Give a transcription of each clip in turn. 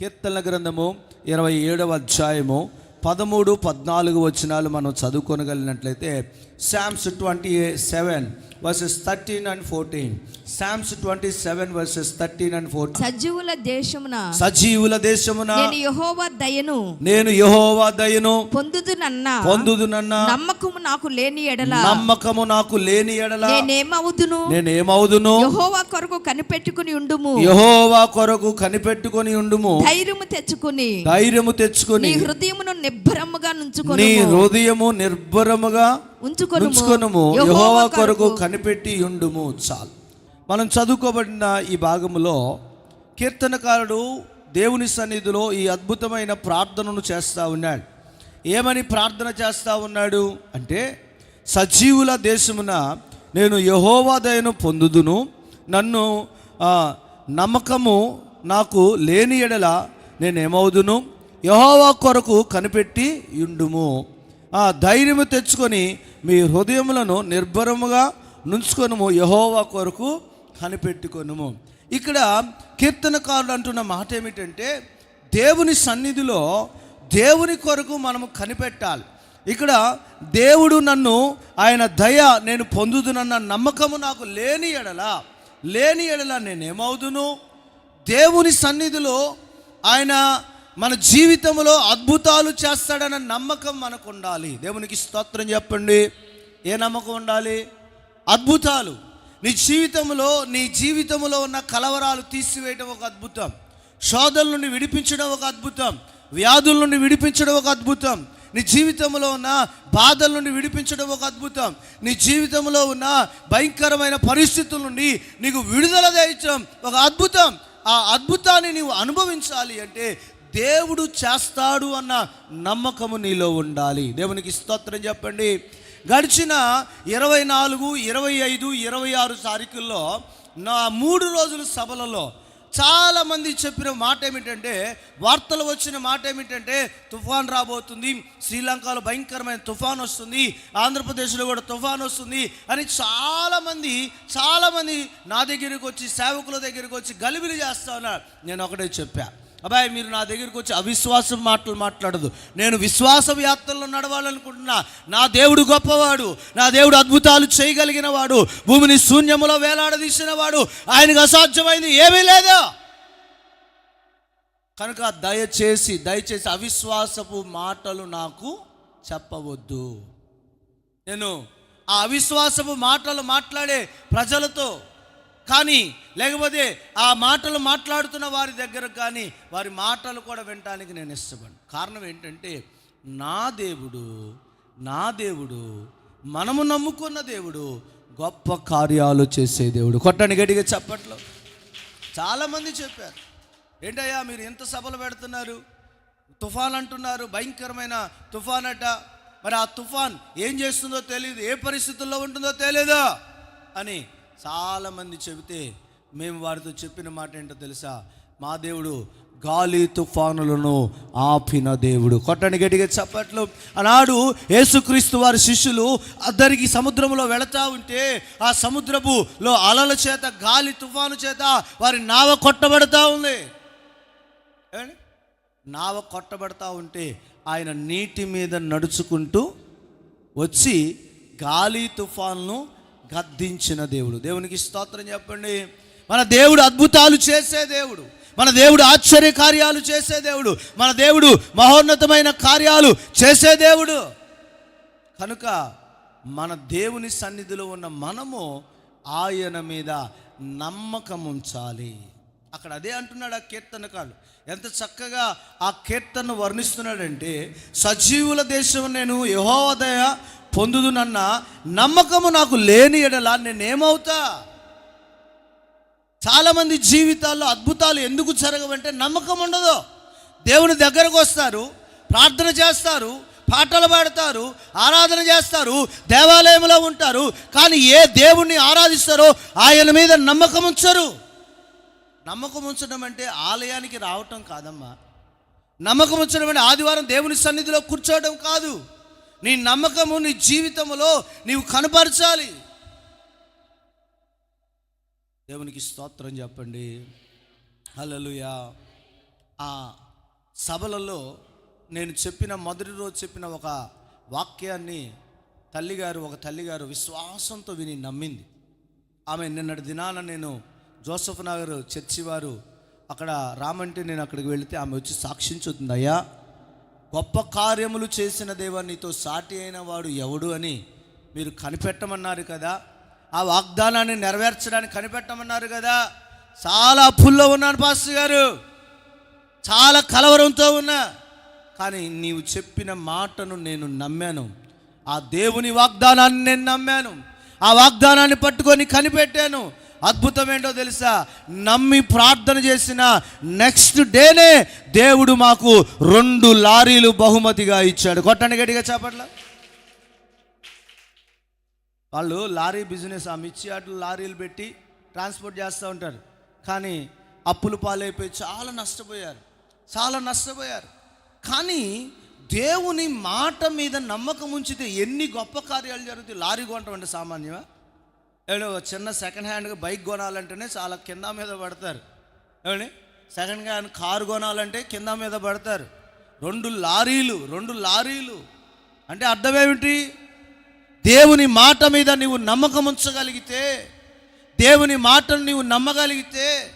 కీర్తన గ్రంథము ఇరవై ఏడవ అధ్యాయము. పదమూడు పద్నాలుగు వచనాలు మనం చదువుకొనగలిగినట్లయితే Psalms twenty seven verses thirteen and fourteen Psalms twenty seven verses thirteen and fourteen సజీవుల దేశమున సజీవుల దేశమున నేను యెహోవా దయను. నేను యెహోవా దయను. పొందుదునన్న. పొందుదునన్న. నమ్మకము నాకు లేని ఎడల. నమ్మకము నాకు లేని ఎడల. నేనేమవుదును? నేనేమవుదును? యెహోవా కొరకు కనిపెట్టుకుని ఉండుము. యెహోవా కొరకు కనిపెట్టుకొని ఉండుము. ధైర్యము తెచ్చుకుని. ధైర్యము నీ తెచ్చుకొని హృదయమును నిబ్బరముగా నీ నుంచుకొని హృదయము నిర్భరముగా ఉంచుకొనుము. ఉంచుకొనుము యెహోవా కొరకు కనిపెట్టి ఉండుము చాలు. మనం చదువుకోబడిన ఈ భాగములో కీర్తనకారుడు దేవుని సన్నిధిలో ఈ అద్భుతమైన ప్రార్థనను చేస్తూ ఉన్నాడు. ఏమని ప్రార్థన చేస్తూ ఉన్నాడు అంటే సజీవుల దేశమున నేను యహోవా దయను పొందుదును నన్ను నమ్మకము నాకు లేని ఎడల నేనేమవుదును? యహోవా కొరకు కనిపెట్టి ఉండుము ఆ ధైర్యము తెచ్చుకొని మీ హృదయములను నిర్భరముగా నుంచుకొనుము. యహోవా కొరకు కనిపెట్టుకొనుము. ఇక్కడ కీర్తనకారుడు అంటున్న మాట ఏమిటంటే దేవుని సన్నిధిలో దేవుని కొరకు మనము కనిపెట్టాలి. ఇక్కడ దేవుడు నన్ను ఆయన దయ నేను పొందుతునన్న నమ్మకము నాకు లేని ఎడల లేని ఎడల నేనేమవుదును? దేవుని సన్నిధిలో ఆయన మన జీవితంలో అద్భుతాలు చేస్తాడన్న నమ్మకం మనకు ఉండాలి దేవునికి స్తోత్రం చెప్పండి. ఏ నమ్మకం ఉండాలి? అద్భుతాలు. నీ జీవితంలో నీ జీవితంలో ఉన్న కలవరాలు తీసివేయడం ఒక అద్భుతం. శోధల నుండి విడిపించడం ఒక అద్భుతం. వ్యాధుల నుండి విడిపించడం ఒక అద్భుతం. నీ జీవితంలో ఉన్న బాధల నుండి విడిపించడం ఒక అద్భుతం. నీ జీవితంలో ఉన్న భయంకరమైన పరిస్థితుల నుండి నీకు విడుదల దయచడం ఒక అద్భుతం. ఆ అద్భుతాన్ని నీవు అనుభవించాలి అంటే దేవుడు చేస్తాడు అన్న నమ్మకము నీలో ఉండాలి. దేవునికి స్తోత్రం చెప్పండి. గడిచిన ఇరవై నాలుగు ఇరవై ఐదు ఇరవై ఆరు తారీఖుల్లో నా మూడు రోజుల సభలలో చాలామంది చెప్పిన మాట ఏమిటంటే వార్తలు వచ్చిన మాట ఏమిటంటే తుఫాన్ రాబోతుంది శ్రీలంకలో భయంకరమైన తుఫాన్ వస్తుంది ఆంధ్రప్రదేశ్లో కూడా తుఫాన్ వస్తుంది అని చాలామంది చాలామంది నా దగ్గరికి వచ్చి సేవకుల దగ్గరికి వచ్చి గలిబిలి చేస్తా ఉన్నారు. నేను ఒకటే చెప్పాను అబ్బాయి మీరు నా దగ్గరికి వచ్చి అవిశ్వాసం మాటలు మాట్లాడదు. నేను విశ్వాస యాత్రలో నడవాలనుకుంటున్నా. నా దేవుడు గొప్పవాడు. నా దేవుడు అద్భుతాలు చేయగలిగిన వాడు. భూమిని శూన్యములో వేలాడదీసిన వాడు ఆయనకు అసాధ్యమైంది ఏమీ లేదు. కనుక దయచేసి దయచేసి అవిశ్వాసపు మాటలు నాకు చెప్పవద్దు. నేను ఆ అవిశ్వాసపు మాటలు మాట్లాడే ప్రజలతో కానీ లేకపోతే ఆ మాటలు మాట్లాడుతున్న వారి దగ్గర కానీ వారి మాటలు కూడా వినటానికి నేను ఇష్టపడను. కారణం ఏంటంటే నా దేవుడు నా దేవుడు మనము నమ్ముకున్న దేవుడు గొప్ప కార్యాలు చేసే దేవుడు. కొట్టని గడిగా చెప్పట్లో. చాలామంది చెప్పారు ఏంటయ్యా మీరు ఎంత సభలు పెడుతున్నారు? తుఫాన్ అంటున్నారు భయంకరమైన తుఫాన్ అట మరి ఆ తుఫాన్ ఏం చేస్తుందో తెలియదు ఏ పరిస్థితుల్లో ఉంటుందో తెలియదు అని చాలామంది చెబితే మేము వారితో చెప్పిన మాట ఏంటో తెలుసా? మా దేవుడు గాలి తుఫానులను ఆపిన దేవుడు. కొట్టని గట్టిగా చప్పట్లు. ఆనాడు యేసుక్రీస్తు వారి శిష్యులు అద్దరికి సముద్రంలో వెళతా ఉంటే ఆ సముద్రపులో అలల చేత గాలి తుఫాను చేత వారి నావ కొట్టబడతా ఉంది. నావ కొట్టబడతా ఉంటే ఆయన నీటి మీద నడుచుకుంటూ వచ్చి గాలి తుఫాన్ను గద్దించిన దేవుడు. దేవునికి స్తోత్రం చెప్పండి. మన దేవుడు అద్భుతాలు చేసే దేవుడు. మన దేవుడు ఆశ్చర్య కార్యాలు చేసే దేవుడు. మన దేవుడు మహోన్నతమైన కార్యాలు చేసే దేవుడు. కనుక మన దేవుని సన్నిధిలో ఉన్న మనము ఆయన మీద నమ్మకం ఉంచాలి. అక్కడ అదే అంటున్నాడు ఆ కీర్తనకాలు ఎంత చక్కగా ఆ కీర్తనను వర్ణిస్తున్నాడంటే సజీవుల దేశం నేను యహోదయ పొందుదునన్న నమ్మకము నాకు లేని ఎడలా నేనేమవుతా? చాలామంది జీవితాల్లో అద్భుతాలు ఎందుకు జరగవంటే నమ్మకం ఉండదు. దేవుని దగ్గరకు వస్తారు ప్రార్థన చేస్తారు పాటలు పాడతారు ఆరాధన చేస్తారు దేవాలయంలో ఉంటారు కానీ ఏ దేవుణ్ణి ఆరాధిస్తారో ఆయన మీద నమ్మకం ఉంచరు. నమ్మకం ఉంచడం అంటే ఆలయానికి రావటం కాదమ్మా. నమ్మకం ఉంచడం అంటే ఆదివారం దేవుని సన్నిధిలో కూర్చోవడం కాదు. నీ నమ్మకము నీ జీవితంలో నీవు కనపరచాలి. దేవునికి స్తోత్రం చెప్పండి. హలలుయా ఆ సభలలో నేను చెప్పిన మొదటి రోజు చెప్పిన ఒక వాక్యాన్ని తల్లిగారు ఒక తల్లిగారు విశ్వాసంతో విని నమ్మింది. ఆమె నిన్నటి దినాన నేను జోసఫ్ నగర్ చర్చి వారు అక్కడ రామంటే నేను అక్కడికి వెళితే ఆమె వచ్చి సాక్షించుతుంది అయ్యా గొప్ప కార్యములు చేసిన దేవా నీతో సాటి అయిన వాడు ఎవడు అని మీరు కనిపెట్టమన్నారు కదా? ఆ వాగ్దానాన్ని నెరవేర్చడానికి కనిపెట్టమన్నారు కదా? చాలా అప్పుల్లో ఉన్నాను పాస్టర్ గారు. చాలా కలవరంతో ఉన్నా. కానీ నీవు చెప్పిన మాటను నేను నమ్మాను. ఆ దేవుని వాగ్దానాన్ని నేను నమ్మాను. ఆ వాగ్దానాన్ని పట్టుకొని కనిపెట్టాను. అద్భుతం ఏంటో తెలుసా? నమ్మి ప్రార్థన చేసిన నెక్స్ట్ డేనే దేవుడు మాకు రెండు లారీలు బహుమతిగా ఇచ్చాడు. కొట్టండి గట్టిగా చేపట్ల. వాళ్ళు లారీ బిజినెస్ ఆ మిర్చి ఆటలు లారీలు పెట్టి ట్రాన్స్పోర్ట్ చేస్తూ ఉంటారు. కానీ అప్పులు పాలైపోయి చాలా నష్టపోయారు. చాలా నష్టపోయారు. కానీ దేవుని మాట మీద నమ్మకం ఉంచితే ఎన్ని గొప్ప కార్యాలు జరుగుతాయి? లారీ కొంటామంటే సామాన్యమా? ఏదో చిన్న సెకండ్ హ్యాండ్గా బైక్ కొనాలంటేనే చాలా కింద మీద పడతారు. ఏమండి సెకండ్ హ్యాండ్ కారు కొనాలంటే కింద మీద పడతారు. రెండు లారీలు రెండు లారీలు. అంటే అర్థమేమిటి? దేవుని మాట మీద నీవు నమ్మకం ఉంచగలిగితే దేవుని మాటను నీవు నమ్మగలిగితే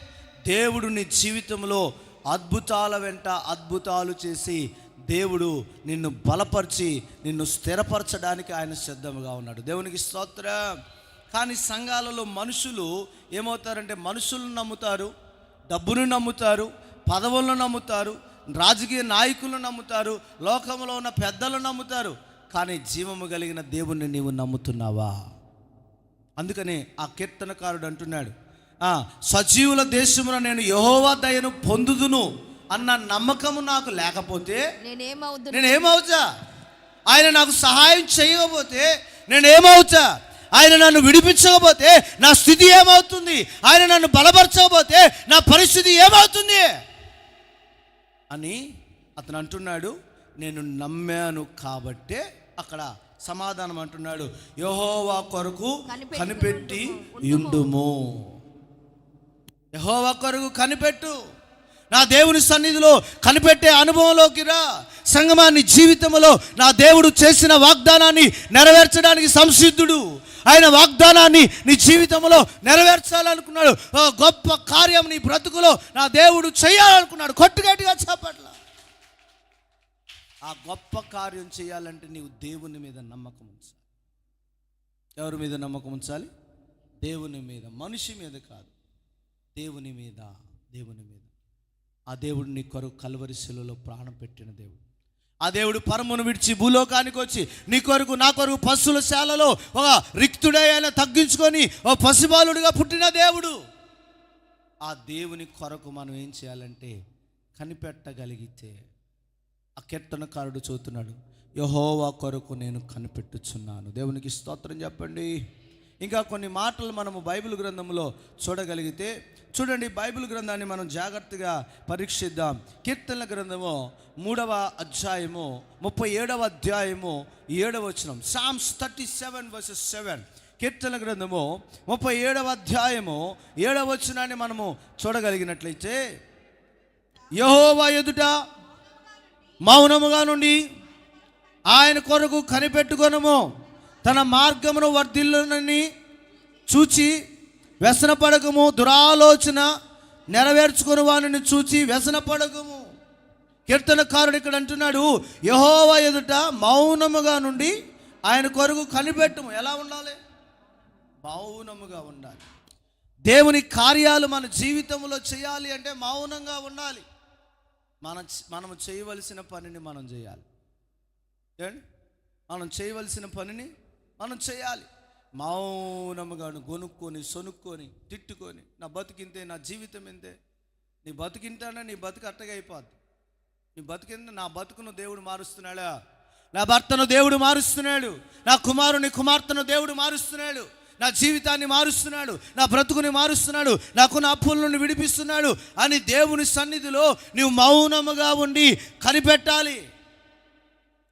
దేవుడు నీ జీవితంలో అద్భుతాల వెంట అద్భుతాలు చేసి దేవుడు నిన్ను బలపరిచి నిన్ను స్థిరపరచడానికి ఆయన సిద్ధంగా ఉన్నాడు. దేవునికి స్తోత్రం. కానీ సంఘాలలో మనుషులు ఏమవుతారంటే మనుషులను నమ్ముతారు డబ్బును నమ్ముతారు పదవులను నమ్ముతారు రాజకీయ నాయకులను నమ్ముతారు లోకంలో ఉన్న పెద్దలను నమ్ముతారు. కానీ జీవము కలిగిన దేవుణ్ణి నీవు నమ్ముతున్నావా? అందుకని ఆ కీర్తనకారుడు అంటున్నాడు "ఆ, సజీవుల దేశమున నేను యహోవా దయను పొందుదును అన్న నమ్మకము నాకు లేకపోతే నేనేమవుతా? ఆయన నాకు సహాయం చేయకపోతే నేనేమవుతా? ఆయన నన్ను విడిపించకపోతే నా స్థితి ఏమవుతుంది? ఆయన నన్ను బలపరచకపోతే నా పరిస్థితి ఏమవుతుంది? అని అతను అంటున్నాడు. నేను నమ్మాను కాబట్టే అక్కడ సమాధానం అంటున్నాడు. యహోవా కొరకు కనిపెట్టి ఉండుము. యహోవా కొరకు కనిపెట్టు. నా దేవుని సన్నిధిలో కనిపెట్టే అనుభవంలోకి రా. సంగమాన్ని జీవితంలో నా దేవుడు చేసిన వాగ్దానాన్ని నెరవేర్చడానికి సంసిద్ధుడు. ఆయన వాగ్దానాన్ని నీ జీవితంలో నెరవేర్చాలనుకున్నాడు. ఓ గొప్ప కార్యం నీ బ్రతుకులో నా దేవుడు చేయాలనుకున్నాడు. కొట్టుగట్టిగా చెప్పట్ల ఆ గొప్ప కార్యం చేయాలంటే నీవు దేవుని మీద నమ్మకం ఉంచాలి. ఎవరి మీద నమ్మకం ఉంచాలి? దేవుని మీద. మనిషి మీద కాదు. దేవుని మీద. దేవుని మీద. ఆ దేవుడు నీ కొరకు కలవరి శిలలో ప్రాణం పెట్టిన దేవుడు. ఆ దేవుడు పరమును విడిచి భూలోకానికి వచ్చి నీ కొరకు నా కొరకు పశువుల శాలలో ఒక రిక్తుడే ఆయన తగ్గించుకొని ఒక పసిబాలుడిగా పుట్టిన దేవుడు. ఆ దేవుని కొరకు మనం ఏం చేయాలంటే కనిపెట్టగలిగితే ఆ కీర్తనకారుడు చూస్తున్నాడు యహోవా కొరకు నేను కనిపెట్టుచున్నాను. దేవునికి స్తోత్రం చెప్పండి. ఇంకా కొన్ని మాటలు మనము బైబిల్ గ్రంథంలో చూడగలిగితే చూడండి బైబిల్ గ్రంథాన్ని మనం జాగ్రత్తగా పరీక్షిద్దాం. కీర్తనల గ్రంథము మూడవ అధ్యాయము ముప్పై ఏడవ అధ్యాయము ఏడవ వచనం. Psalms thirty seven verses seven కీర్తన గ్రంథము ముప్పై ఏడవ అధ్యాయము ఏడవ వచనాన్ని మనము చూడగలిగినట్లయితే యహోవా ఎదుట మౌనముగా నుండి ఆయన కొరకు కనిపెట్టుకొనము. తన మార్గమును వర్ధిల్లునని చూచి వ్యసనపడకము దురాలోచన నెరవేర్చుకుని వానిని చూచి వ్యసనపడకము కీర్తనకారుడు ఇక్కడ అంటున్నాడు యహోవ ఎదుట మౌనముగా నుండి ఆయన కొరకు కనిపెట్టము. ఎలా ఉండాలి? మౌనముగా ఉండాలి. దేవుని కార్యాలు మన జీవితంలో చేయాలి అంటే మౌనంగా ఉండాలి. మన మనము చేయవలసిన పనిని మనం చేయాలి. మనం చేయవలసిన పనిని మనం చేయాలి. మౌనముగాను గొనుక్కొని సొనుక్కొని తిట్టుకొని నా బతికింతే నా జీవితం ఇంతే నీ బతుకింటానే? నీ బతుకు అట్టగా అయిపోద్ది. నీ బతికింద నా బతుకును దేవుడు మారుస్తున్నాడా? నా భర్తను దేవుడు మారుస్తున్నాడు. నా కుమారుని కుమార్తెను దేవుడు మారుస్తున్నాడు. నా జీవితాన్ని మారుస్తున్నాడు. నా బ్రతుకుని మారుస్తున్నాడు. నాకున్న అప్పుల నుండి విడిపిస్తున్నాడు. అని దేవుని సన్నిధిలో నీవు మౌనముగా ఉండి కనిపెట్టాలి.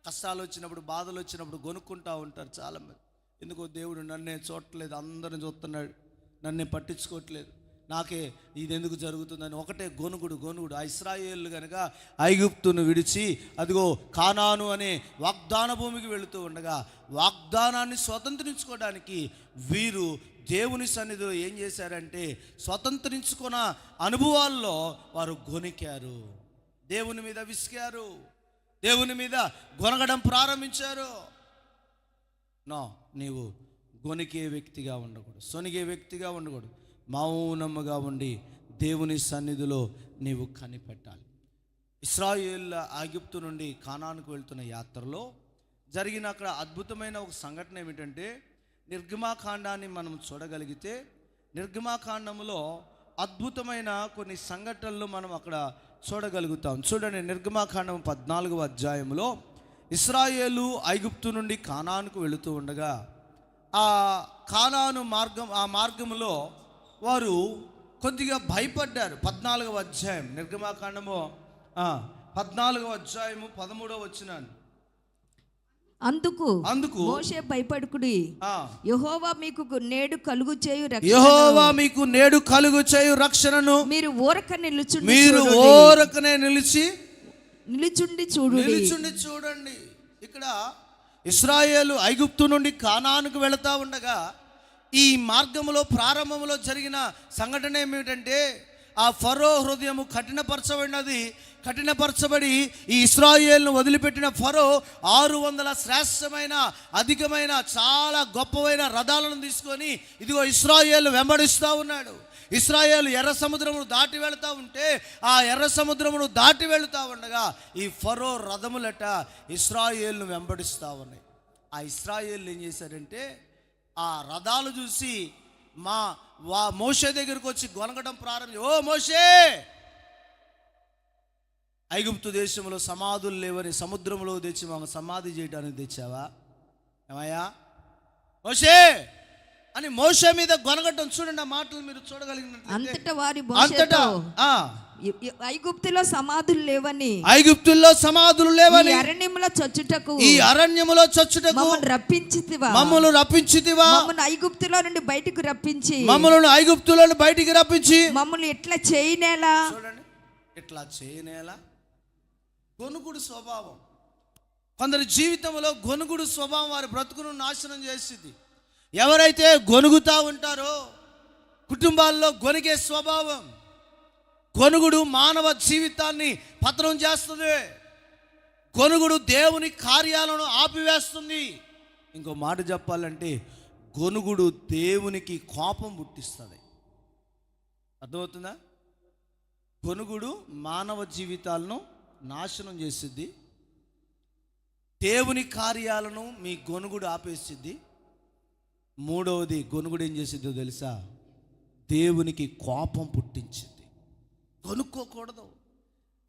కష్టాలు వచ్చినప్పుడు బాధలు వచ్చినప్పుడు కొనుక్కుంటూ ఉంటారు చాలామంది. ఎందుకో దేవుడు నన్నే చూడట్లేదు అందరిని చూస్తున్నాడు నన్నే పట్టించుకోవట్లేదు. నాకే ఇది ఎందుకు జరుగుతుందని ఒకటే గొనుగుడు గొనుగుడు. ఆ ఇస్రాయేళ్ళు కనుక ఐగుప్తును విడిచి అదిగో కానాను అనే వాగ్దాన భూమికి వెళుతూ ఉండగా వాగ్దానాన్ని స్వతంత్రించుకోవడానికి వీరు దేవుని సన్నిధిలో ఏం చేశారంటే స్వతంత్రించుకున్న అనుభవాల్లో వారు గొనికారు దేవుని మీద విసికారు. దేవుని మీద గొనగడం ప్రారంభించారు. నో నీవు గొనికే వ్యక్తిగా ఉండకూడదు. సొనిగే వ్యక్తిగా ఉండకూడదు. మౌనముగా ఉండి దేవుని సన్నిధిలో నీవు కనిపెట్టాలి. ఇస్రాయేల్ ఆగిప్తు నుండి కానానికి వెళ్తున్న యాత్రలో జరిగిన అక్కడ అద్భుతమైన ఒక సంఘటన ఏమిటంటే నిర్గమాకాండాన్ని మనం చూడగలిగితే నిర్గమాకాండంలో అద్భుతమైన కొన్ని సంఘటనలు మనం అక్కడ చూడగలుగుతాం. చూడండి నిర్గమాకాండం పద్నాలుగవ అధ్యాయంలో ఇస్రాయేలు ఐగుప్తు నుండి కానానుకు వెళుతూ ఉండగా ఆ కానాను మార్గం ఆ మార్గంలో వారు కొద్దిగా భయపడ్డారు. పద్నాలుగవ అధ్యాయం నిర్గమాకాండము పద్నాలుగవ అధ్యాయము పదమూడవ వచ్చినాను అందుకు అందుకు మోషే భయపడుకుడి. ఆ, యెహోవా మీకు నేడు కలుగు చేయు యెహోవా మీకు నేడు కలుగు చేయు రక్షణను. మీరు ఊరక నిలుచుండి మీరు. ఓరకనే నిలిచి నిలుచుండి చూడుడి. నిలుచుండి చూడండి. ఇక్కడ ఇస్రాయేలు ఐగుప్తు నుండి కానానుకు వెళతా ఉండగా ఈ మార్గములో ప్రారంభంలో జరిగిన సంఘటన ఏమిటంటే ఆ ఫరో హృదయము కఠినపరచబడినది. కఠినపరచబడి ఈ ఇస్రాయేల్ను వదిలిపెట్టిన ఫరో ఆరు వందల శ్రేష్టమైన అధికమైన చాలా గొప్పమైన రథాలను తీసుకొని ఇదిగో ఇస్రాయేల్ వెంబడిస్తూ ఉన్నాడు. ఇస్రాయేల్ ఎర్ర సముద్రమును దాటి వెళుతూ ఉంటే ఆ ఎర్ర సముద్రమును దాటి వెళుతూ ఉండగా ఈ ఫరో రథములట ఇస్రాయేల్ను వెంబడిస్తూ ఉన్నాయి. ఆ ఇస్రాయేల్ ఏం చేశారంటే ఆ రథాలు చూసి మా వా మోషే దగ్గరకు వచ్చి గొనగడం ప్రారంభి ఓ మోషే ఐగుప్తు దేశంలో సమాధులు లేవని సముద్రంలో తెచ్చి మాకు సమాధి చేయడానికి తెచ్చావా? ఏమయ్యా? మోషే! అని మోషే మీద గొనగట్టం చూడండి ఆ మాటలు మీరు చూడగలిగినట్లయితే. అంతటా వారి అంతటా మోషేతో ఆ, "ఐ- ఐ- ఐగుప్తులో సమాధులు లేవని ఐగుప్తుల్లో సమాధులు లేవని అరణ్యములో చచ్చుటకు ఈ అరణ్యములో చచ్చుటకు మమ్మల్ని రప్పించితివా? మమ్మల్ని రప్పించితివా? మమ్మల్ని ఐగుప్తులో నుండి బయటకు రప్పించి మమ్మల్ని ఐగుప్తులను బయటికి రప్పించి. మమ్మల్ని ఎట్లా చేయనేలా? చూడండి ఇట్లా చేయనేలా? గొనుగుడు స్వభావం. కొందరి జీవితంలో గొనుగుడు స్వభావం వారి బ్రతుకును నాశనం చేసింది. ఎవరైతే గొనుగుతూ ఉంటారో కుటుంబాల్లో గొనిగే స్వభావం గొనుగుడు మానవ జీవితాన్ని పతనం చేస్తుంది. గొనుగుడు దేవుని కార్యాలను ఆపివేస్తుంది. ఇంకో మాట చెప్పాలంటే గొనుగుడు దేవునికి కోపం పుట్టిస్తుంది. అర్థమవుతుందా? గొనుగుడు మానవ జీవితాలను నాశనం చేసిద్ది. దేవుని కార్యాలను మీ గొనుగుడు ఆపేసిద్ది. మూడవది గొనుగుడు ఏం చేసిద్దో తెలుసా? దేవునికి కోపం పుట్టించింది కొనుక్కోకూడదు.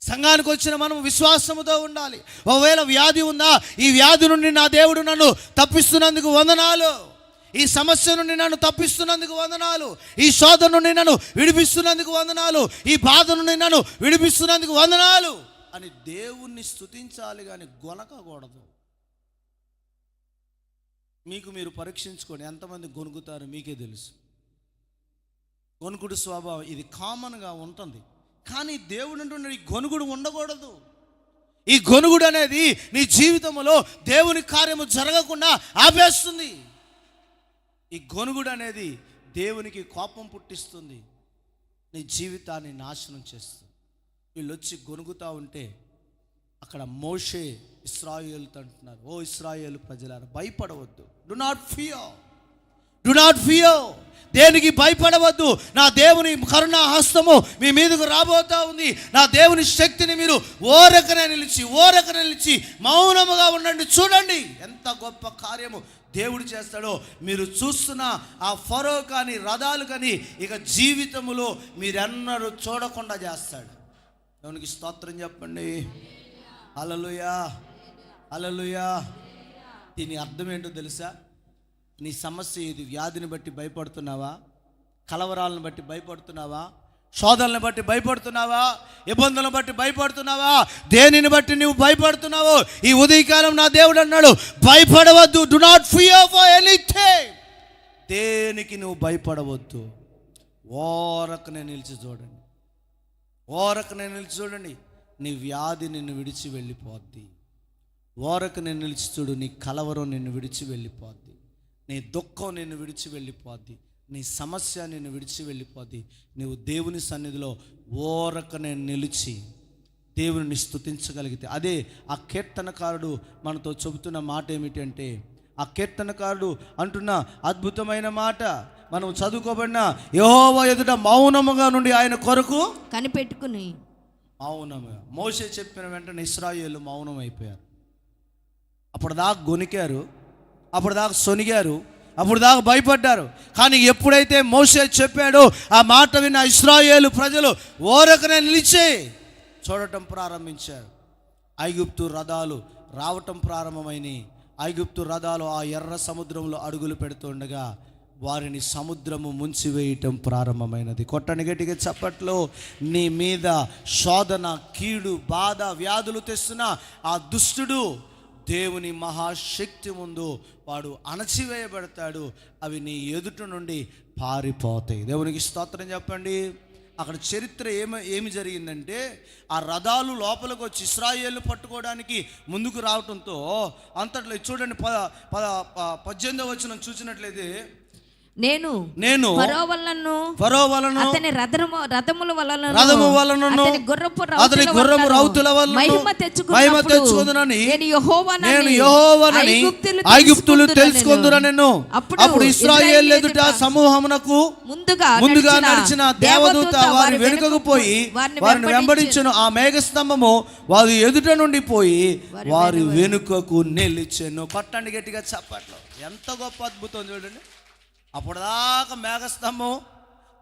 సంఘానికి వచ్చిన మనం విశ్వాసముతో ఉండాలి. ఒకవేళ వ్యాధి ఉందా ఈ వ్యాధి నుండి నా దేవుడు నన్ను తప్పిస్తున్నందుకు వందనాలు. ఈ సమస్య నుండి నన్ను తప్పిస్తున్నందుకు వందనాలు. ఈ శోధ నుండి నన్ను విడిపిస్తున్నందుకు వందనాలు. ఈ బాధ నుండి నన్ను విడిపిస్తున్నందుకు వందనాలు. అని దేవుణ్ణి స్తుతించాలి కానీ గొనకకూడదు మీకు మీరు పరీక్షించుకోండి ఎంతమంది గొనుకుతారో మీకే తెలుసు. గొనుగుడు స్వభావం ఇది కామన్గా ఉంటుంది. కానీ దేవుడు అంటున్నాడు ఈ గొనుగుడు ఉండకూడదు. ఈ గొనుగుడు అనేది నీ జీవితంలో దేవుని కార్యము జరగకుండా ఆపేస్తుంది. ఈ గొనుగుడు అనేది దేవునికి కోపం పుట్టిస్తుంది. నీ జీవితాన్ని నాశనం చేస్తుంది. వీళ్ళు వచ్చి గొనుగుతూ ఉంటే అక్కడ మోషే ఇస్రాయేల్తో అంటున్నారు ఓ ఇస్రాయేల్ ప్రజలారు భయపడవద్దు. Do not fear do not fear దేనికి భయపడవద్దు? నా దేవుని కరుణా హస్తము మీ మీదకు రాబోతా ఉంది. నా దేవుని శక్తిని మీరు ఓరకనే నిలిచి ఓరకనే నిలిచి మౌనముగా ఉండండి. చూడండి ఎంత గొప్ప కార్యము దేవుడు చేస్తాడో. మీరు చూస్తున్న ఆ ఫరో కానీ రథాలు కానీ ఇక జీవితములో మీరెన్నరూ చూడకుండా చేస్తాడు. దేవునికి స్తోత్రం చెప్పండి. అలలుయా అలలుయా దీని అర్థం ఏంటో తెలుసా? నీ సమస్య ఇది వ్యాధిని బట్టి భయపడుతున్నావా? కలవరాలను బట్టి భయపడుతున్నావా? శోధనలను బట్టి భయపడుతున్నావా? ఇబ్బందులను బట్టి భయపడుతున్నావా? దేనిని బట్టి నువ్వు భయపడుతున్నావు? ఈ ఉదయకాలం నా దేవుడు అన్నాడు భయపడవద్దు do not fear for anything దేనికి నువ్వు భయపడవద్దు? ఓరకనే నిలిచి చూడండి. ఓరకనే నిలిచి చూడండి. నీ వ్యాధి నిన్ను విడిచి వెళ్ళిపోద్ది. ఓరకనే నిలిచి చూడు నీ కలవరం నిన్ను విడిచి వెళ్ళిపోద్ది. నీ దుఃఖం నిన్ను విడిచి వెళ్ళిపోద్ది. నీ సమస్య నిన్ను విడిచి వెళ్ళిపోద్ది. నీవు దేవుని సన్నిధిలో ఓరకనే నిలిచి దేవుని స్తుతించగలిగితే. అదే ఆ కీర్తనకారుడు మనతో చెబుతున్న మాట ఏమిటంటే ఆ కీర్తనకారుడు అంటున్న అద్భుతమైన మాట మనం చదువుకోబడిన యెహోవా ఎదుట మౌనముగా నుండి ఆయన కొరకు కనిపెట్టుకుని. మౌనముగా మోసే చెప్పిన వెంటనే ఇస్రాయేలు మౌనం అయిపోయారు అప్పుడు దాకా గొనికారు అప్పుడు దాకా సొనిగారు అప్పుడు దాకా భయపడ్డారు. కానీ ఎప్పుడైతే మోసే చెప్పాడో ఆ మాట విన్న ఇస్రాయేలు ప్రజలు ఓరకనే నిలిచే చూడటం ప్రారంభించారు. ఐగుప్తు రథాలు రావటం ప్రారంభమైనవి ఐగుప్తు రథాలు ఆ ఎర్ర సముద్రంలో అడుగులు పెడుతుండగా వారిని సముద్రము ముంచివేయటం ప్రారంభమైనది. కొట్టని గట్టిగా చప్పట్లో నీ మీద శోధన కీడు బాధ వ్యాధులు తెస్తున్న ఆ దుష్టుడు దేవుని మహాశక్తి ముందు వాడు అణచివేయబడతాడు. అవి నీ ఎదుట నుండి పారిపోతాయి. దేవునికి స్తోత్రం చెప్పండి. అక్కడ చరిత్ర ఏమ ఏమి జరిగిందంటే ఆ రథాలు లోపలికి వచ్చి ఇస్రాయేళ్ళు పట్టుకోవడానికి ముందుకు రావటంతో అంతట్లో చూడండి పద పద ప- పద్దెనిమిదవ వచ్చిన చూసినట్లయితే నేను నేను ఫరో వలన ఫరో వలన అతని రథము రథముల వలన రథము వలనను, అతని గుర్రపు అతని గుర్రపు వలనను రౌతుల వలనను మహిమ మహిమ తెచ్చుకున్నప్పుడు తెచ్చుకొందునని నేను యెహోవానని నేను యెహోవానని ఐగుప్తులు తెలుసుకొందుననెను. తెలుసుకుందురనెను అప్పుడు ఇస్రాయేల్ ఎదుట సమూహమునకు ముందుగా ముందుగా నడిచిన దేవదూత వారి వెనుకకు పోయి వారిని వెంబడించను. ఆ మేఘస్తంభము వారి ఎదుట నుండి పోయి వారి వెనుకకు నిలిచెను. కొట్టండి గట్టిగా చప్పట్లు. ఎంత గొప్ప అద్భుతం చూడండి. అప్పటిదాకా మేఘస్తంభం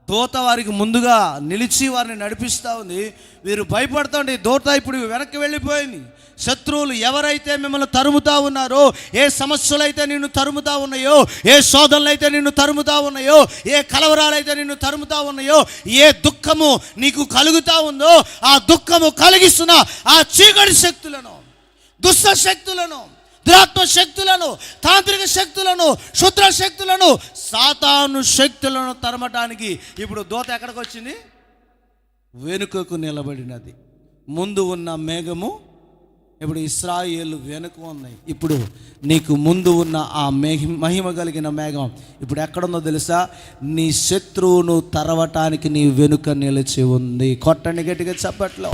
దూత వారికి ముందుగా నిలిచి వారిని నడిపిస్తూ ఉంది. వీరు భయపడుతుంది దూత ఇప్పుడు వెనక్కి వెళ్ళిపోయింది. శత్రువులు ఎవరైతే మిమ్మల్ని తరుముతా ఉన్నారో ఏ సమస్యలైతే నిన్ను తరుముతా ఉన్నాయో ఏ శోధనలు అయితే నిన్ను తరుముతా ఉన్నాయో ఏ కలవరాలైతే నిన్ను తరుముతా ఉన్నాయో ఏ దుఃఖము నీకు కలుగుతా ఉందో ఆ దుఃఖము కలిగిస్తున్న ఆ చీకటి శక్తులను దుష్ట శక్తులను దురాత్మ శక్తులను తాంత్రిక శక్తులను శుద్ర శక్తులను సాతాను శక్తులను తరమటానికి ఇప్పుడు దోత ఎక్కడికి వచ్చింది వెనుకకు నిలబడినది. ముందు ఉన్న మేఘము ఇప్పుడు ఇస్రాయేలు వెనుక ఉన్నాయి. ఇప్పుడు నీకు ముందు ఉన్న ఆ మేహి మహిమ కలిగిన మేఘం ఇప్పుడు ఎక్కడుందో తెలుసా? నీ శత్రువును తరవటానికి నీ వెనుక నిలిచి ఉంది. కొట్టండి గట్టిగా చెప్పట్లో.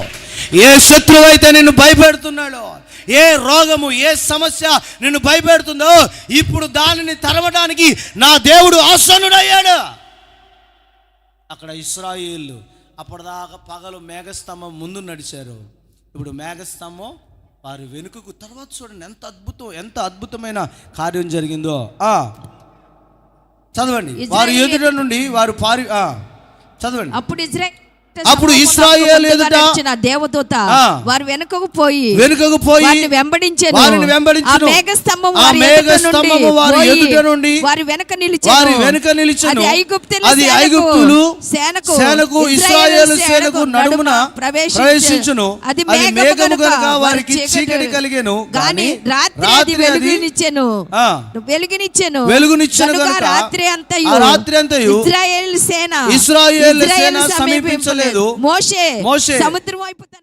ఏ శత్రువు అయితే నిన్ను భయపెడుతున్నాడో ఏ రోగము ఏ సమస్య నిన్ను భయపెడుతుందో ఇప్పుడు దానిని తరవడానికి నా దేవుడు ఆసనుడయ్యాడు అక్కడ ఇస్రాయేళ్ళు అప్పటిదాకా పగలు మేఘస్తంభం ముందు నడిచారు. ఇప్పుడు మేఘస్తంభం వారి వెనుకకు తర్వాత చూడండి ఎంత అద్భుతం ఎంత అద్భుతమైన కార్యం జరిగిందో. ఆ చదవండి. వారి ఎదుట నుండి వారు పారి ఆ, చదవండి. అప్పుడు ఇజ్రాయేల్ అప్పుడు ఇశ్రాయేలు ఎదుట దేవదూత. వారు వెనుకకు పోయి వెనుకకు పోయి వారిని వెంబడించెను వారిని వెంబడించెను. ఆ మేఘస్తంభం ఆ వారి మేఘస్తంభము నుండి వారి ఎదుట నుండి వారి వెనక నిలిచెను వారి వెనుక నిలిచెను. అది ఐగుప్తుల అది ఐగుప్తులు సేనకు సేనకు ఇశ్రాయేలు సేనకు నడుమున ప్రవేశించును. అది మేఘము కనుక వారికి చీకటి కలిగెను. గాని రాత్రి అది వెలుగునిచ్చెను. వెలుగునిచ్చెను వెలుగునిచ్చెను కనుక రాత్రి అంతయు రాత్రి అంతయు ఇజ్రాయేల్ సేన ఇశ్రాయేలు సేన ఇజ్రాయేలు సమీపించలేదు. మోషే మోషే. సముద్రం వైపు తన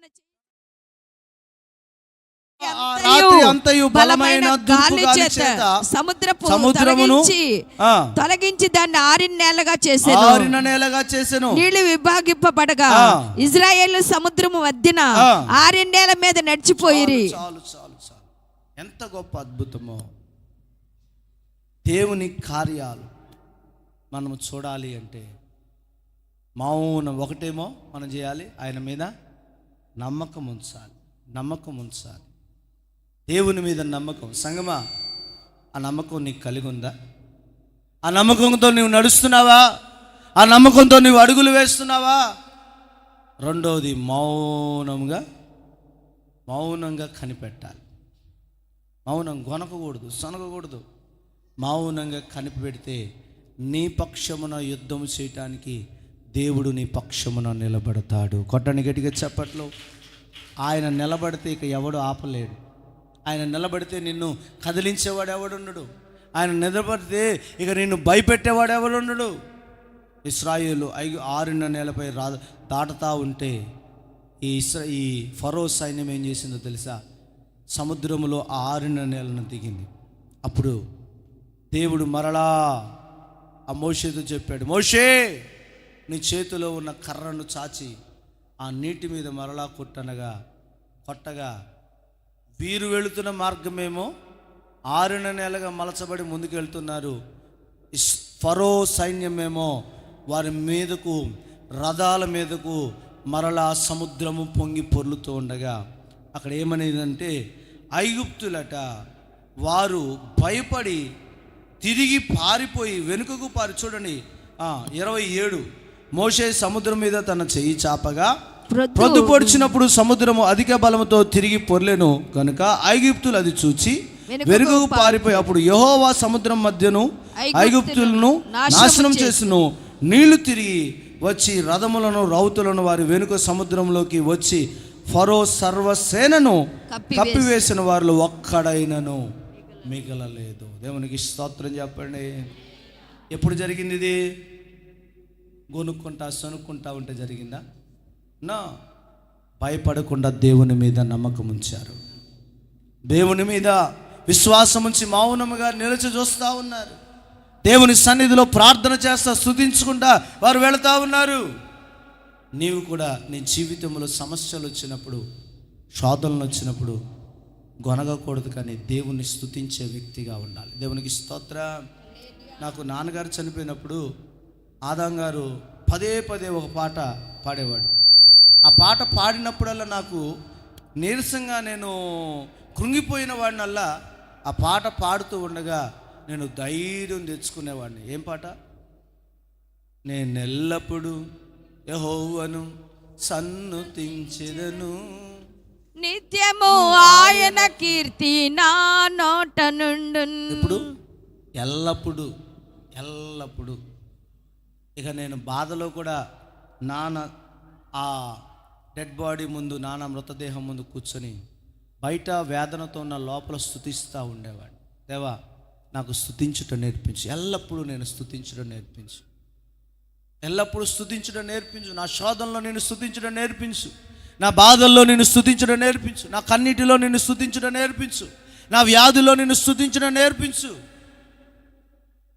రాత్రి అంతయు బలమైన గాలి చేత సముద్రపు సముద్రమును తొలగించి దాన్ని ఆరిన నేలగా చేసెను ఆరిన నేలగా చేసెను నీళ్ళు విభాగింపబడగా. ఇజ్రాయేల్ సముద్రము మధ్యన ఆ. ఆరిన నేల మీద నడిచిపోయిరి. చాలు చాలు చాలు. ఎంత గొప్ప అద్భుతమో. దేవుని కార్యాలు మనము చూడాలి అంటే మౌనం ఒకటేమో మనం చేయాలి. ఆయన మీద నమ్మకం ఉంచాలి. నమ్మకం ఉంచాలి. దేవుని మీద నమ్మకం. సంగమా ఆ నమ్మకం నీకు కలిగి ఉందా? ఆ నమ్మకంతో నువ్వు నడుస్తున్నావా? ఆ నమ్మకంతో నువ్వు అడుగులు వేస్తున్నావా? రెండవది మౌనంగా మౌనంగా కనిపెట్టాలి. మౌనం గొనకకూడదు సొనకకూడదు. మౌనంగా కనిపెడితే నీ పక్షమున యుద్ధం చేయటానికి దేవుడు నీ పక్షమున నిలబడతాడు. కొట్టని గట్టిగా చెప్పట్లో. ఆయన నిలబడితే ఇక ఎవడు ఆపలేడు. ఆయన నిలబడితే నిన్ను కదిలించేవాడు ఎవడుండడు? ఆయన నిలబడితే ఇక నిన్ను భయపెట్టేవాడు ఎవడుండడు? ఇస్రాయిలు ఐదు ఆరున్న నేలపై రా దాటుతా ఉంటే ఈ ఇస్రా ఈ ఫరో సైన్యం ఏం చేసిందో తెలుసా? సముద్రములో ఆ ఆరున్న నేలను దిగింది. అప్పుడు దేవుడు మరలా ఆ మోషేతో చెప్పాడు మోషే నీ చేతిలో ఉన్న కర్రను చాచి ఆ నీటి మీద మరలా కొట్టనగా కొట్టగా వీరు వెళుతున్న మార్గమేమో? ఆరిన నెలగా మలచబడి ముందుకు వెళ్తున్నారు ఇస్- ఫరో సైన్యమేమో? వారి మీదకు రథాల మీదకు మరలా సముద్రము పొంగి పొర్లుతూ ఉండగా అక్కడ ఏమనేదంటే ఐగుప్తులట వారు భయపడి తిరిగి పారిపోయి వెనుకకు పారి చూడండి. ఇరవై ఏడు. మోషే సముద్రం మీద తన చెయ్యి చాపగా ప్రొద్దు. పొడిచినప్పుడు సముద్రము అధిక బలముతో తిరిగి పొర్లెను కనుక ఐగుప్తులు అది చూచి వెనుకకు పారిపోయి అప్పుడు యెహోవా సముద్రం మధ్యను ఐగుప్తులను నాశనం చేసి- చేసును. నీళ్ళు తిరిగి వచ్చి రథములను రౌతులను వారి వెనుక సముద్రంలోకి వచ్చి ఫరో సర్వసేనను కప్పివేసి- కప్పివేసిన వారిలో ఒక్కడైనను మిగలలేదు. దేవునికి స్తోత్రం చెప్పండి. ఎప్పుడు జరిగింది ఇది? గొనుక్కుంటా సనుక్కుంటా ఉంటే జరిగిందా? నా భయపడకుండా దేవుని మీద నమ్మకం ఉంచారు. దేవుని మీద విశ్వాసం ఉంచి మౌనముగా నిలిచి చూస్తూ ఉన్నారు. దేవుని సన్నిధిలో ప్రార్థన చేస్తా స్తుతించుకుంటా వారు వెళుతూ ఉన్నారు. నీవు కూడా నీ జీవితంలో సమస్యలు వచ్చినప్పుడు శోధనలు వచ్చినప్పుడు గొనగకూడదు కానీ దేవుణ్ణి స్థుతించే వ్యక్తిగా ఉండాలి. దేవునికి స్తోత్ర. నాకు నాన్నగారు చనిపోయినప్పుడు ఆదాం గారు పదే పదే ఒక పాట పాడేవాడు. ఆ పాట పాడినప్పుడల్లా నాకు నీరసంగా నేను కృంగిపోయిన వాడినల్లా ఆ పాట పాడుతూ ఉండగా నేను ధైర్యం తెచ్చుకునేవాడిని. ఏం పాట? నేను ఎల్లప్పుడూ యహోవను సన్నుతించెదను. నిత్యము ఆయన కీర్తి నా నోట నుండు ఇప్పుడు ఎల్లప్పుడు ఎల్లప్పుడు. ఇక నేను బాధలో కూడా నాన్న ఆ డెడ్ బాడీ ముందు నాన్న మృతదేహం ముందు కూర్చొని బయట వేదనతో ఉన్న లోపల స్థుతిస్తూ ఉండేవాడు దేవా నాకు స్థుతించుట నేర్పించు. ఎల్లప్పుడూ నేను స్థుతించడం నేర్పించు. ఎల్లప్పుడూ స్థుతించడం నేర్పించు. నా శోధనలో నేను స్థుతించడం నేర్పించు. నా బాధల్లో నేను స్థుతించడం నేర్పించు. నా కన్నిటిలో నేను స్థుతించడం నేర్పించు. నా వ్యాధిలో నేను స్థుతించడం నేర్పించు.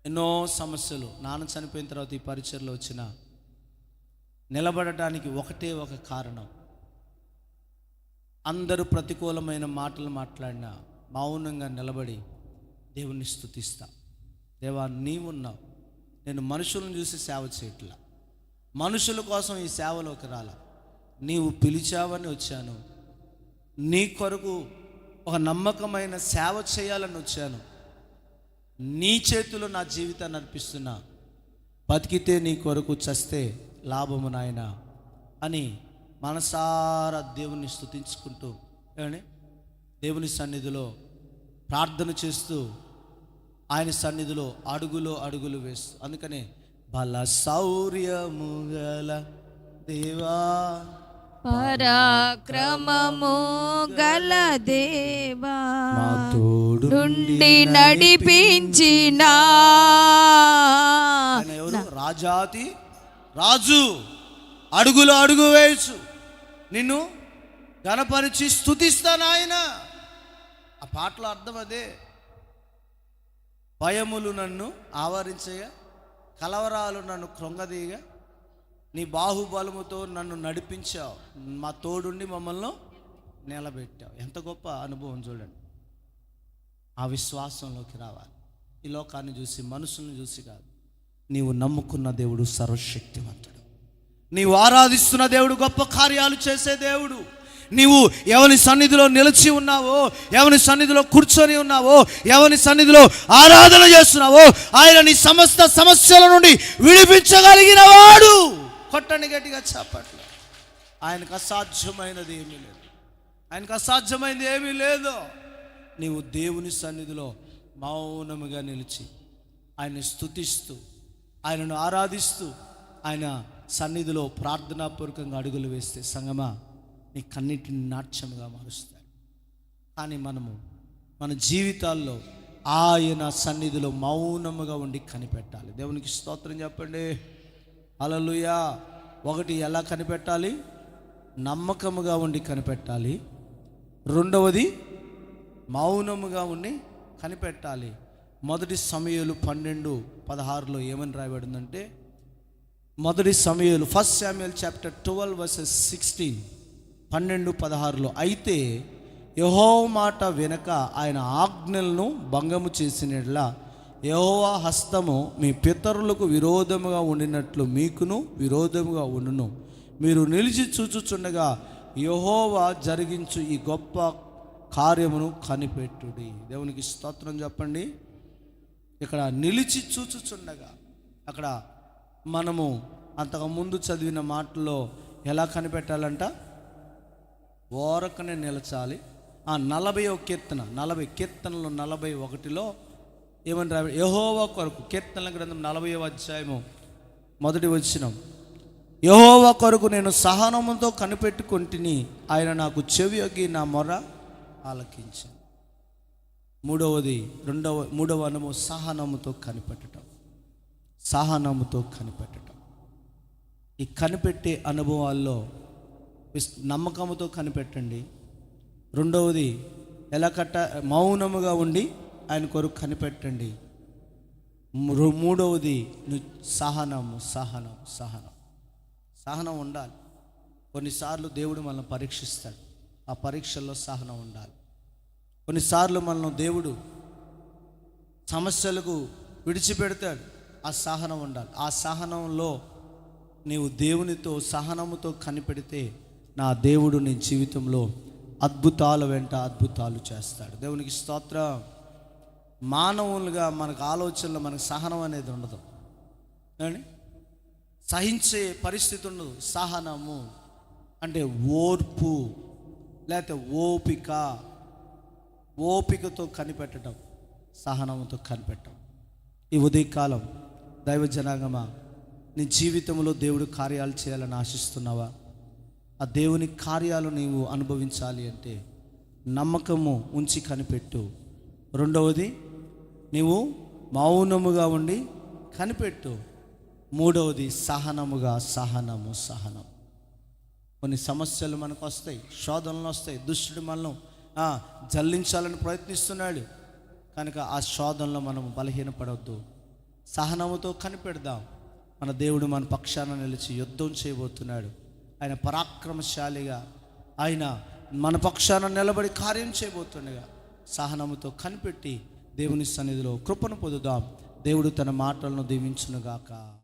ఎన్నో సమస్యలు. నాన్న చనిపోయిన తర్వాత ఈ పరిచయలో వచ్చిన నిలబడటానికి ఒకటే ఒక కారణం. అందరూ ప్రతికూలమైన మాటలు మాట్లాడినా మౌనంగా నిలబడి దేవుణ్ణి స్థుతిస్తా దేవా నీవున్నావు నేను మనుషులను చూసి సేవ చేయట్లా. మనుషుల కోసం ఈ సేవలోకి రాలా. నీవు పిలిచావని వచ్చాను. నీ కొరకు ఒక నమ్మకమైన సేవ చేయాలని వచ్చాను. నీ చేతిలో నా జీవితాన్ని అర్పిస్తున్నా. బతికితే నీ కొరకు చస్తే లాభము నాయన అని మనసారా దేవుని స్తుతించుకుంటూ ఏమండి? దేవుని సన్నిధిలో ప్రార్థన చేస్తూ ఆయన సన్నిధిలో అడుగులో అడుగులు వేస్తూ అందుకనే బల శౌర్యము గల దేవా పరాక్రమము గల దేవా మా నుండి నడిపించిన రాజాతి రాజు. అడుగులో అడుగు వేయచ్చు నిన్ను గణపరిచి స్థుతిస్తాను ఆయన ఆ పాటలో అర్థం అదే. భయములు నన్ను ఆవరించగా కలవరాలు నన్ను కృంగదీయగా నీ బాహుబలముతో నన్ను నడిపించావు. మా తోడుండి మమ్మల్ని నిలబెట్టావు. ఎంత గొప్ప అనుభవం చూడండి. ఆ విశ్వాసంలోకి రావాలి. ఈ లోకాన్ని చూసి మనుషుల్ని చూసి కాదు. నీవు నమ్ముకున్న దేవుడు సర్వశక్తివంతుడు. నీవు ఆరాధిస్తున్న దేవుడు గొప్ప కార్యాలు చేసే దేవుడు. నీవు ఎవని సన్నిధిలో నిలిచి ఉన్నావో ఎవని సన్నిధిలో కూర్చొని ఉన్నావో ఎవని సన్నిధిలో ఆరాధన చేస్తున్నావో ఆయన నీ సమస్త సమస్యల నుండి విడిపించగలిగిన వాడు. కొట్టండి గట్టిగా చెప్పట్ల ఆయనకు అసాధ్యమైనది ఏమీ లేదు. ఆయనకు అసాధ్యమైనది ఏమీ లేదు. నీవు దేవుని సన్నిధిలో మౌనముగా నిలిచి ఆయన్ని స్తుతిస్తూ ఆయనను ఆరాధిస్తూ ఆయన సన్నిధిలో ప్రార్థనాపూర్వకంగా అడుగులు వేస్తే సంగమా నీ కన్నిటిని నాట్యముగా మారుస్తాడు. కానీ మనము మన జీవితాల్లో ఆయన సన్నిధిలో మౌనముగా ఉండి కనిపెట్టాలి. దేవునికి స్తోత్రం చెప్పండి. అలలుయా ఒకటి ఎలా కనిపెట్టాలి? నమ్మకముగా ఉండి కనిపెట్టాలి. రెండవది మౌనముగా ఉండి కనిపెట్టాలి. మొదటి సమయాలు పన్నెండు పదహారులో ఏమని రాయబడిందంటే మొదటి సమయాలు first Samuel chapter twelve verses sixteen పన్నెండు పదహారులో అయితే యహో మాట వెనక ఆయన ఆజ్ఞలను భంగము చేసినట్లా యహోవా హస్తము మీ పితరులకు విరోధముగా ఉండినట్లు మీకును విరోధముగా ఉండును. మీరు నిలిచి చూచుచుండగా యహోవా జరిగించు ఈ గొప్ప కార్యమును కనిపెట్టుడి. దేవునికి స్తోత్రం చెప్పండి. ఇక్కడ నిలిచి చూచుచుండగా అక్కడ మనము అంతకు ముందు చదివిన మాటల్లో ఎలా కనిపెట్టాలంట? ఓరకనే నిలచాలి. ఆ నలభై కీర్తన నలభై కీర్తనలు నలభై ఒకటిలో ఏమని రా యహోవా కొరకు కీర్తనల గ్రంథం నలభై అధ్యాయము మొదటి వచ్చిన యహోవా కొరకు నేను సహనముతో కనిపెట్టుకుంటుని ఆయన నాకు చెవి అగ్గి నా మొర ఆలకించింది మూడవది రెండవ మూడవ అనము సహనముతో కనిపెట్టడం సహనముతో కనిపెట్టడం ఈ కనిపెట్టే అనుభవాల్లో నమ్మకముతో కనిపెట్టండి. రెండవది ఎలా కట్ట మౌనముగా ఉండి ఆయన కొరకు కనిపెట్టండి. మూడవది సహనము సహనం సహనం. సహనం ఉండాలి. కొన్నిసార్లు దేవుడు మనల్ని పరీక్షిస్తాడు. ఆ పరీక్షల్లో సహనం ఉండాలి. కొన్నిసార్లు మనల్ని దేవుడు సమస్యలకు విడిచిపెడతాడు. ఆ సహనం ఉండాలి. ఆ సహనంలో నీవు దేవునితో సహనముతో కనిపెడితే నా దేవుడు నీ జీవితంలో అద్భుతాల వెంట అద్భుతాలు చేస్తాడు. దేవునికి స్తోత్ర. మానవులుగా మనకు ఆలోచనలో మనకు సహనం అనేది ఉండదు. సహించే పరిస్థితి ఉండదు. సహనము అంటే ఓర్పు. లేకపోతే ఓపిక ఓపికతో కనిపెట్టడం సహనంతో కనిపెట్టడం. ఈ ఉదయకాలం దైవ జనాంగమా నీ జీవితంలో దేవుడు కార్యాలు చేయాలని ఆశిస్తున్నావా? ఆ దేవుని కార్యాలు నీవు అనుభవించాలి అంటే నమ్మకము ఉంచి కనిపెట్టు. రెండవది నీవు మౌనముగా ఉండి కనిపెట్టు. మూడవది సహనముగా సహనము సహనం. కొన్ని సమస్యలు మనకు వస్తాయి శోధనలు వస్తాయి దుష్టుడు మనం జల్లించాలని ప్రయత్నిస్తున్నాడు. కనుక ఆ శోధనలో మనం బలహీనపడవద్దు సహనముతో కనిపెడదాం. మన దేవుడు మన పక్షాన నిలిచి యుద్ధం చేయబోతున్నాడు. ఆయన పరాక్రమశాలిగా ఆయన మన పక్షాన నిలబడి కార్యం చేయబోతుండగా సహనముతో కనిపెట్టి దేవుని సన్నిధిలో కృపను పొందుదాం. దేవుడు తన మాటలను దీవించునుగాక.